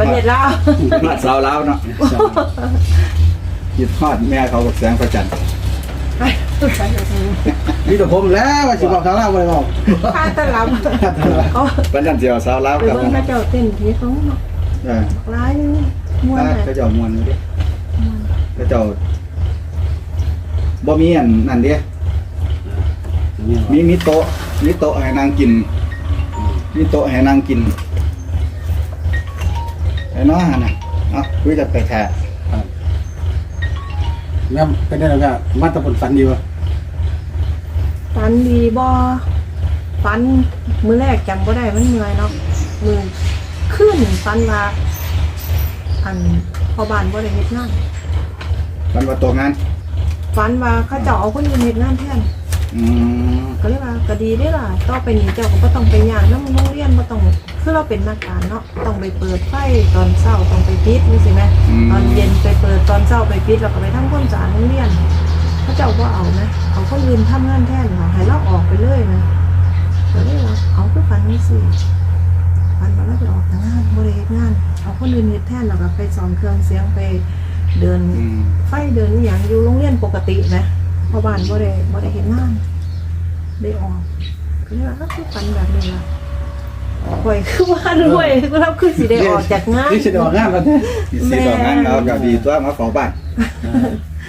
ประเทศลาวมาสาวลาวเนาะคิดฮอดแม่เขาบอกแสงพระจันทร์ไปไปเดี๋ยวทางนี้นี่แต่ผมแล้วว่าสิบอกทางล่างบ่ได้บอกข้าตะลำเขาพระจันทร์เสียวสาวลาวไปกับเบิ่งพระเจ้าเต้นที่เขาเนาะเออร้ายนึงม่วนถ้าเลยเขาเจ้ามวนอยู่เดิเขาเจ้าบ่มีอันนั่นเด้มีมีโต๊ะมีโต๊ะให้นางกินมีโต๊ะให้นางกิน ไอ้น้องหั่นน่ะเอ้าคุยกันไปแค่แม่เป็นได้แล้วแม่มาตะบนฝันดีวะฝันดีบ่ฝันมื้อแรกจำบ่ได้มันเมื่อยเนาะมื้อขึ้นฝันว่าอันพ่อบ้านบ่ได้เฮ็ดงานมันว่าตัวงานฝันว่าเขาเจ้าเอาคนอื่นเฮ็ดงานแทน อืมก็เลยว่าก็ดีได้อล่ะต่อไปนี้เจ้าก็บ่ต้องไปย่างนำโรงเรียนบ่ต้องคือเราเป็นนักการเนาะต้องไปเปิดไฟตอนเช้าต้องไปปิดนี่สิแม่ตอนเย็นไปเปิดตอนเช้าไปปิดแล้วก็ไปทำความสะอาดโรงเรียนเขาเจ้าก็เอานะเอาคนอื่นทำงานแทนเหรอให้เราออกไปเลยนะก็เลยว่าเอาคือฝันนี่สิฝันว่าเราไปออกงานบริเฮ็ดงานเอาคนอื่นเฮ็ดแทนแล้วก็ไปสอนเครื่องเสียงไปเดินอืมไฟเดินอหย่างอยู่โรงเรียนปกตินะเพราะบ้านบ่ได้บ่ได้เฮ็ดงานได้ออกก็เลยว่าอ้าวคือฝันแบบนี้ล่ะข่อยคือว่ารวยคือเราคือสิได้ออกจากงาน นี่สิได้ออกงานแล้วเด้มีสิต่องานเราก็ดีตัวมาขอบ้าน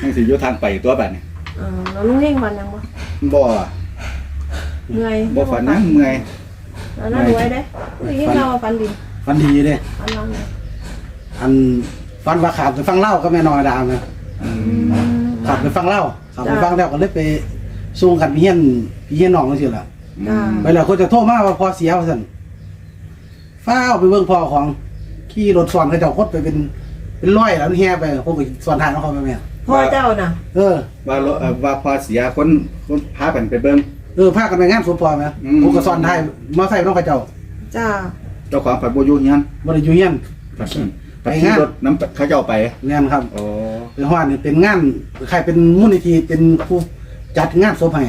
ยังสิอยู่ทางไปตัวบ้านนี่เออแล้วลุงเฮงวันยังบ่บ่เหนื่อยบ่ฝันนะเมื่อยแล้วน่ารวยเด้ลุงเฮงเราฝันดีฝันดีเด้ฝันเราเนี่ยอันฝันว่าขาบไปฟังเล่าก็แม่น้อยดามนะอือืมมขับไปฟังเล่า ขับไปฟังแล้วก็เลยไปส่งกันพี่เฮียนพี่เฮียนน้องจังซี่ล่ะจ้า ไปแล้วคนจะโทรมาว่าพอเสียว่าซั่นฟ้าวไปเบิ่งพ่อของขี่รถสอนเขาเจ้าคดไปเป็นเป็นร้อยแล้วมันแห่ไปผมไปสอนทางของเขาไปแม่พ่อเจ้าน่ะ เออ ว่ารถเอ่อว่าพอเสียคนคนพากันไปเบิ่ง เออพากันไปงานสมพอไหมอืม ผมก็สอนไทยมาใส่น้องเขาเจ้าจ้า เจ้าของผัดบ่อยู่เฮียนบ่ได้อยู่เฮียน ไปขี่รถน้ำเขาเจ้าไปงานครับ โอ้ เป็นฮอดนี่เป็นงานใครเป็นมูลนิธิเป็นผู้จัดงานศพให้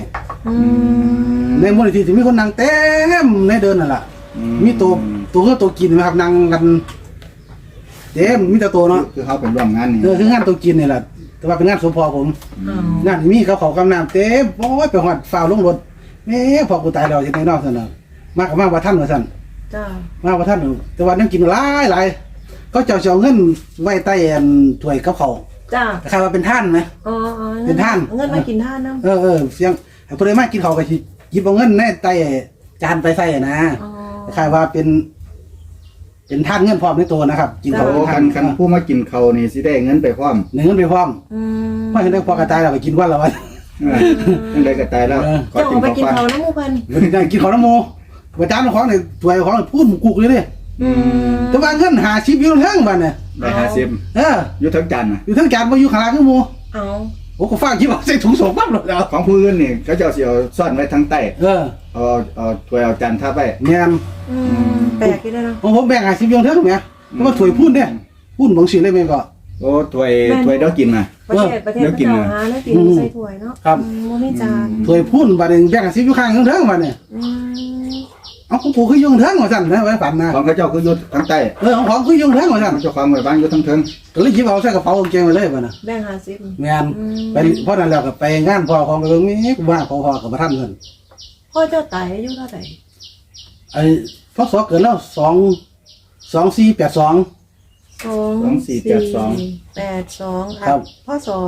อืมในมูลนิธิที่มีคนนั่งเต็มในเดินนั่นล่ะ มีตัวตัวคือตัวกินไหมครับนั่งกันเต็มมีแต่ตัวเนาะคือเขาเป็นร่วมงานนี่เออคืองานตัวกินนี่แหละแต่ว่าเป็นงานสมพอผมอ้าวงานมีเขาเขากำน้ำเต็มโอ้ยไปหอดฝ่าวลงรถแม่พอกูตายแล้วจะในนอกซั่นน่ะมากับมาว่าท่านว่าซั่นจ้า มาว่าท่านแต่ว่านั่งกินหลายหลายเขาเจ้าสิเอาเงินไว้ใต้อันถ้วยกับเขาว จ้าคล้ายๆว่าเป็นท่านไหม อ๋ออ๋อเป็นท่าน เงินมากินท่านน้ำเออเออเสียงไอ้ผู้ใดมากินเขาวก็สิหยิบเอาเงินในใต้จานไปใส่นะอ๋อคล้ายๆว่าเป็น เป็นท่านเงินพร้อมในตัวนะครับ กินเขาวโอ้เป็นคัท่านนคันผู้มากินเขาวนี่สิได้เงินไปพร้อมเงินไปพร้อมอืมเพราะฉะนั้นพอกระจายเราไปกินวันละวัน เออจังไดก็ตายแล้วเออขอเจ้ากิอนอกไปข้าวกินฟังเขาวน้ำหมูเพิ่นเงินได้กินของน้ำโมประจานของเนี่ยถวยของพูดหมุกุกเลยเนี่ยอืมแต่ว่าเงินหาชิปอยู่เทั้งบ้านเนี่ย ได้ห้าสิบเอออยู่ทั้งจานน่ะอยู่เทั้งจานมาอยู่ข้างล่างคือหมูเอาโอ้ก็ฟ้าคิดว่าใส่ถุงส่งปั๊บเลยแล้วของผู้อื่นนี่เขาเจ้าสิเอาซ่อนไว้ทางใต้เออเอาเอาถ้วยเอาจานทับไว้เงี้ยอืมแปลกอยู่เด้อเนาะของผมแบ่งหาชิปอยู่เทั้งเนี่ยเพราะว่าถวยพูดเนี่ยพูดบางสิ่งเลยแม่ก็โอ้ถ้วยถ้วยเด้อกินน่ะประเทศประเทศเดี๋ยวกินเจ้านะหาแล้วกินอืมใส่ถ้วยเนาะครับอืมบ่มีจานถวยพูดบ้านหนึ่งแบ่งหาชิปอยู่ข้างเทั้งบ้านเนี่ยอืม เอาของกูคือยุ่งเทั้งว่าสั่นนะไว้ฝันนะของเขาเจ้าคืออยู่ทางใต้เออของของคือยุ่งเทั้งว่าสั่นเจ้าของไว้บ้านอยู่ทางเทิงก็เลยหยิบเอาใส่กระเป๋ากางเกงไปเลยบ้านน่ะแบ่งหาสิบงานไปเพราะนั้นแล้วก็ไปงานพ่อของไปเบิ่งนี่กูว่าพ่อพ่อกับพระท่านเงินพ่อเจ้าตายอายุเท่าไหร่ไอ้พศเกิดแล้วสองสองสี่แปดสอง สองแปดสองครับพ่อสอ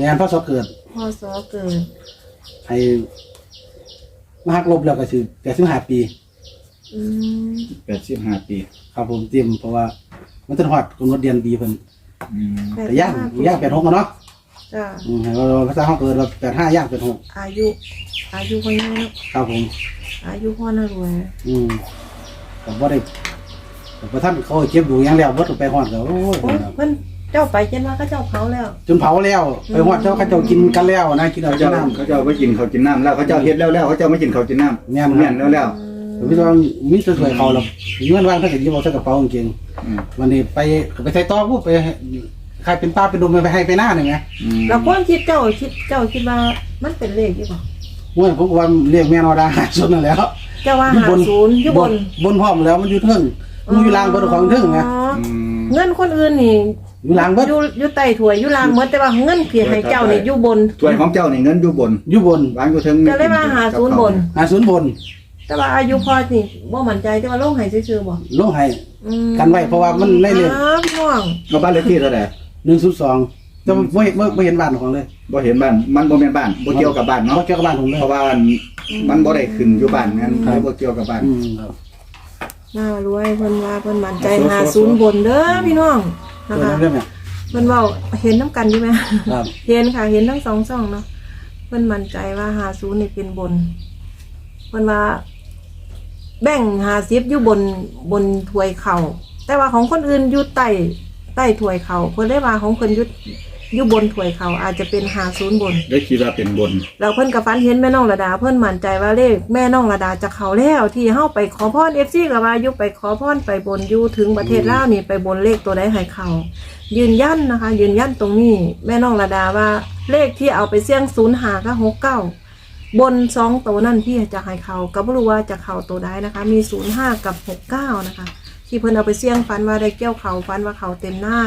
งานพศเกิดพ่อสอเกิดไอ้มหักลบแล้วก็คื อแปดสิบห้าปีอืม85ปีครับผมเตรียมเพราะว่า มันจะหอดกำหนดเดือนปีเพิ่นอืมแต่ย่างย่างแปดหกเนาะจ้าอืมให้เราภาษาห้องเกิดเราแปดห้าย่างแปดหกอายุ อายุคนนี้เนาะครับผมอายุพ่อน่ารวยอืมแต่ว่าได้แต่พระท่านเขาเก็บดูอย่างแล้ววัดไปหอดแล้วโอ้ยโอ้ยเพิ่นเจ้าไปเจนว่าก็เจ้าเผาแล้วจนเผาแล้ว ไปหอดเจ้าเขาเจ้ากินกันแล้วนะกินเอาเขาเจ้าเจ้าน้ำ เขาเจ้าไปกินข้าวกินน้ำแล้วเขาเจ้าเฮ็ดแล้วแล้วเขาเจ้าไม่กินข้าวกินน้ำแม่นครับ แม่นแล้วแล้วผม คิดว่ามีแต่สวยเขาแล้วเงินว่างถ้าเกิดยิบเอาใส่กระเป๋ากางเกงอืมวันนี้ไปไปใส่ตอปุ๊บไปใครเป็นป้าเป็นดมไปให้ไปหน้าหนึ่งไงอืมแล้วความคิดเจ้าคิดเจ้าคิดว่ามันเป็นเลขอยู่ป่ะเมื่อผมก็ว่าเรียกแม่นอดาหาสุดนั่นแหล้วเจ้าว่าหาศูนย์อยู่บนบนพร้อมแล้วมันอยู่เทิงมันอยู่ล่างบนของเทิงไงอ๋ออืมเงินคนอื่นนี่อยู่หลังเบิดอยู่อยู่ใต้ถ้วยอยู่ล่างหมดแต่ว่าเงินที่ให้เจ้านี่อยู่บนถ้วยของเจ้านี่เงินอยู่บนอยู่บนวางอยู่ถึงก็เลยว่าหาศูนย์บนหาศูนย์บน แต่ว่าอายุพอนี่บ่มั่นใจแต่ว่าลงให้ซื่อๆบ่ลงให้อืมกันไว้เพราะว่ามันไล่เรียนอ้าวพี่น้องก็บ้านเลขที่เท่าไหร่หนึ่งศูนย์สองแต่ว่าไม่ไม่ไม่เห็นบ้านของเลยบ่เห็นบ้าน มันบ่แม่นบ้านบ่เกี่ยวกับบ้านเพเนาะราะเกี่ยวกับบ้านผมเลย เพราะว่ามันบ่ได้ขึ้นอยู่บ้านงั้นครับเลยบ่เกี่ยวกับบ้าน อืมครับ น่ารวยเพิ่นว่าเพิ่นมั่นใจโซโซหาศูนย์บนเด้อพี่น้องนะเออคะเรื่องเนี่ยเพิ่นเว้าเห็นน้ำกันอยู่ไหม ครับเห็นค่ะ เห็นทั้งสองช่องเนาะเพิ่นมั่นใจว่าหาศูนย์นี่เป็นบนเพิ่นว่า แบ่งหาซิบอยู่บนบนถ้วยเข่าแต่ว่าของคนอื่นอยู่ใต้ใต้ถ้วยเข่าเพิ่นได้ว่าของเพิ่นอยู่อยู่บนถ้วยเข่าอาจจะเป็นหาศูนย์บน ได้คิดว่าเป็นบนแล้วเพิ่นกับฟันเห็นแม่น้องระดา เพิ่นมั่นใจว่าเลขแม่น้องระดาจะเข้าแล้วที่เฮาไปขอพร FC ก็ว่าอยู่ไปขอพรไปบนอยู่ถึงประเทศลาวนี่ไปบนเลขตัวใดให้เข้ายืนยันนะคะ ยืนยันตรงนี้ แม่น้องระดาว่าเลขที่เอาไปเสี่ยง05กับ69 บนสองตัวนั่นที่จะให้เข้าก็บ่รู้ว่าจะเข้าตัวใดนะคะ มี05กับ69นะคะ ที่เพิ่นเอาไปเสี่ยงฟันว่าได้เกี่ยวเขาฟันว่าเขาเต็มหน้า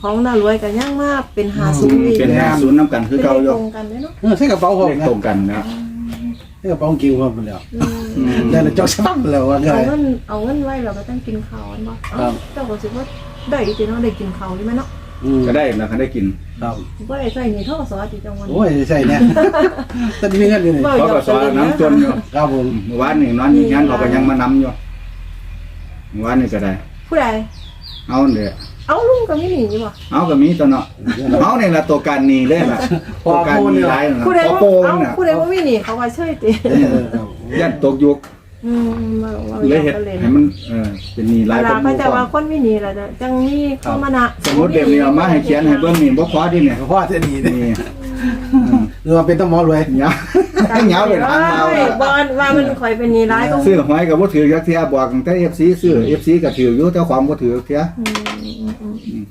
ของน่ารวยกันย่างมากเป็น50อีกเป็นเป็นหาศูนย์นํกันคือเลเก่าขอยู่ตรงกันเด้เนาะเออใช่กระเป๋าผมเลขนะตรงกันนะใช่กระเป๋ากิ้วผมไปแล้วอืมอืมได้แล้วเจ้าฉบับแล้วว่าไง เอาเงินเอาเงินไว้เราก็ต้องกินข้าวอันบ่ครับ เจ้าก็สิว่าได้จริงเนาะได้กินข้าวใช่ไหมเนาะ อืมก็ได้แล้วก็ได้กิน ครับบ่ได้ใส่นี่เท่ากับสวัสดีจังหวัน โอ้ยใช่เนี่ยตอนนี้มีเงินอยู่นี่เขาก็สอนน้ำจนอยู่ครับผมเมื่อวานนี่นอนอยู่งานเขาก็ยังมานํอยู่เมื่อวานนี่ก็ได้ ผู้ใดเอาเด้อเอาลุงก็มีหนีอยู่บ่ เอาก็มีตัวเนาะเอานี่ล่ะตัวการหนีเลยล่ะตัวการหนีหลายน่ะผู้ใดพอว่าโปนเอาน่ะผู้ใดว่ามีหนีเขาว่าเชยติเออครับยันตกยุก อืมว่าว่าเลยเฮ็ดเลยให้มันเออเป็นหนีหลายเวกลาว่าหเขามู่จะก่อว่านคนมีหนีล่ะเด้อจังมีเข้ามานะสมมุติเดี๋ยวนี้เอามาให้เขียนให้เบิ่งนี่บ่พอดิเนี่ยพ่อจะดีนี่นี่อืมหรือว่าเป็นต้นหมอรวยเหงาเหงาเป็นทางเราเอ้ยบอลว่ามันข่อยเป็นหนีร้ายก็ซื้อหวยก็บ่ถือจักเที่ยบอกตั้งแต่ FC ซื้อ FC ก็ถืออยู่แต่ความบ่ถือจักเที่ยอืมอืมอืม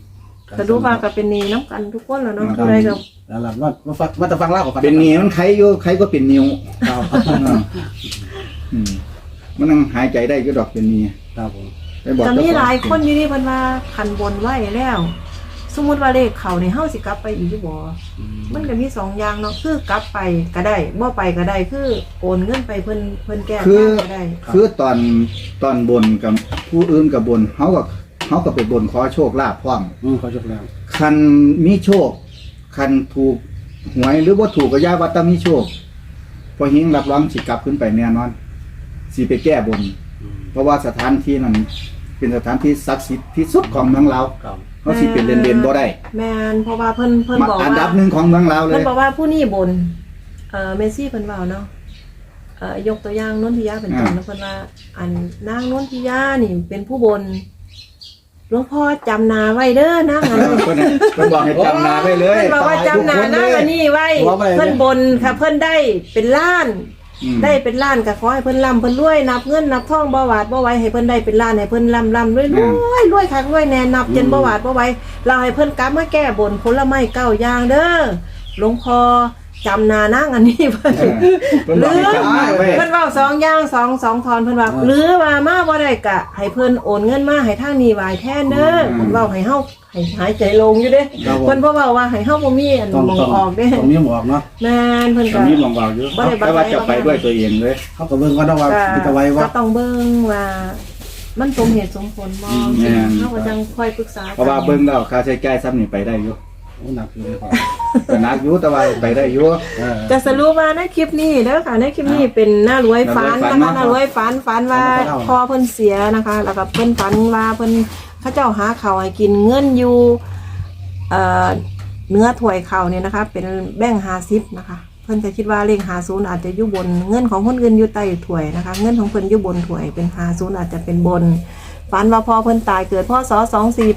ก็รู้ว่าก็เป็นหนีน้ำกันทุกคนแล้วเนาะผู้ใดก็แล้วล่ะว่าว่าฟังว่าจะฟังเล่าของฟังเป็นหนี้มันใครอยู่ใครก็เป็นนิ้ว ครับ อืม มันนั่งหายใจได้ก็ดอกเป็นหนี้ครับผมไปบอกจะเจ้ามีของหลายคนอยู่นี่เพิ่นว่าคันบนไว้แล้ว สมมุติว่าเลขเขานี่เฮาสิกลับไปอีกอยู่บ่มันก็มีสองอย่างเนาะคือกลับไปก็ได้บ่ไปก็ได้คือโอนเงินไปเพิ่นเพิ่นแก้คือก็ได้คือตอนตอนบนกับผู้อื่นกับบนเฮาก็เฮาก็ไปบนขอโชคลาภพร้อมอืมขอจบแล้วคันมีโชค คันถูกหวยหรือว่าถูกก็ย่าว่าต้องมีโชคพอหิงรับรองสิกลับขึ้นไปแน่นอน สิไปแก้บน เพราะว่าสถานที่นั้นเป็นสถานที่ศักดิ์สิทธิ์ที่สุดของเมืองเราวครับเขาสิเป็นเรียนๆบ่ได้แม่นเพราะว่าเพิ่นเพิ่นมาบอกอันดัว่าบหนึ่งของเมืองเราวเลเพิ่นย บอกว่าผู้นี้บนเอ่อเมสซี่เพิ่นเว้าเนาะเอ่อยกตัวอย่างนนทิยาเป็นต้นแล้วเพิ่นว่า อันนางนนทิยานี่เป็นผู้บนหลวงพ่อจำนาไว้เด้อนางอันนี้เพิ่นน่ะเพิ่นบอกให้จำนาไว้เลยเพิ่นบอกว่าจำหนาหน้าอันนี้ไว้เพิ่นบนค่ะเพิ่นได้เป็นล้านอืม ได้เป็นล้านก็ขอให้เพิ่นร่ำเพิ่นรวยนับเงินนับทองบ่หวาดบ่ไหวให้เพิ่นได้เป็นล้านให้เพิ่นร่ำร่ำรวยรวยรวยคักรวยแน่นับจนบ่หวาดบ่ไหวเราให้เพิ่นกลับมาแก้บนผลไม้เก้าอย่างเด้อหลวงพ่อ จำหนานั่งอันนี้เพิ่นเออเพิ่นบอกให้จำนาไว้ เพิ่นเว้าสองอย่างสองสองทอนเพิ่นว่าหรือว่ามาบ่ได้กะ ให้เพิ่นโอนเงินมาให้ทางนี้ไหวแทนเด้อเพิ่นเว้าให้เฮาให้หายใจลงอยู่เด้ครับผม เพิ่นบ่เว้าว่าให้เฮาบ่มีอันต้องมองต้องออกเด้ต้องมีหมออกเนาะแม่นเพิ่นตอก็นนี้มองเบาอยู่บ่ได้บังคับ แต่ว่าจะไปด้วยตัวเองเลยเขาก็เบิ่งว่าต้องว่าพิจารณาก็ว่าต้องเบิ่งว่า มันสมเหตุสมผลบ่แม่น เฮาก็จังค่อยปรึกษากันเพราะว่าเบิ่งแล้วค่าใช้จ่ายซ้ำนี่ไปได้อยู่โอ้ หนักอยู่เลยครับก็หนักอยู่แต่ว่าไปได้อยู่เออ จะสรุปว่าในคลิปนี้เด้อค่ะในคลิปนี้เป็นหน้ารวยฝันหนะน้าคะรวยฝันหน้ารวยฝันฝันว่าเอาพ่อเพิ่นเสียนะคะ แล้วก็เพิ่นฝันว่าเพิ่นเขาเจ้าหาข้าวให้กินเงินอยู่เอ่อเนื้อถ้วยข้าวเนี่ยนะคะ เป็นแบ่ง50นะคะ เพิ่นจะคิดว่าเลข50อาจจะอยู่บนเงินของคนอื่นอยู่ใต้ถ้วยนะคะ เงินของเพิ่นอยู่บนถ้วยเป็น50อาจจะเป็นบน ฝันว่าพ่อเพิ่นตายเกิดพ่อศ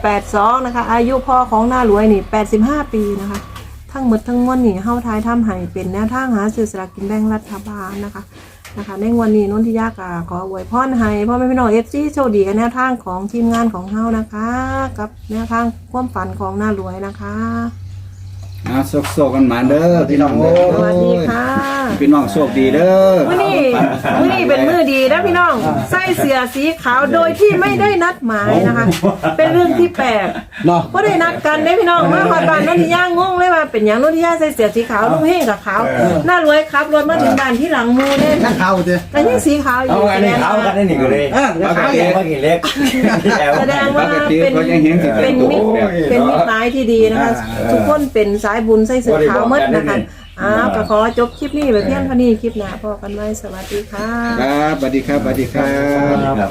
2482นะคะ อายุพ่อของหน้ารวยนี่85ปีนะคะ ทั้งหมดทั้งมวลนี่เฮาทายทำให้เป็นแนวทางหาซื้อสลากกินแบ่งรัฐบาลนะคะนะคะ ในงวันนี้นนทิยากาขออวยพรให้พ่อแม่พี่น้องเอฟซีโชคดีกับแนวทางของทีมงานของเฮานะคะ กับแนวทางความฝันของหน้ารวยนะคะ นะโชคๆกันหมาเด้อพี่น้องเด้อ สวัสดีค่ะ พี่น้องโชคดีเด้อมื้อนี้มื้อนี้เป็นมื้อดีนะพี่น้องใส่เสื้อสีขาวโดยที่ไม่ได้นัดหมายนะคะ เป็นเรื่องที่แปลกเนาะบ่ได้นัดกันเด้พี่น้องมาฮอดบ้านนนทิยางงเลยว่าเป็นหยังนนทิยาใส่เสื้อสีขาวลุงเฮงกับขาวน่ารวยครับรถมาถึงบ้านที่หลังหมู่เด้นั่งเท้าเจ้แต่ยังสีขาวอเอายู่อันนี้ขาวกันนี่ก็เลยเออเดี๋ยวเอาขาวเอเองงมากี่เล็กแสดงว่าเป็นเป็นมิตรเป็นมิตรหมายที่ดีนะคะ ทุกคนเป็นสายบุญใส่เสื้อขาวหมดนะคะ อ้าวก็ขอจบคลิปนี้ไปเพียงเท่านี้คลิปหน้าพอกันไว้สวัสดีค่ะ ครับสวัสดีครับสวัสดีครับครับ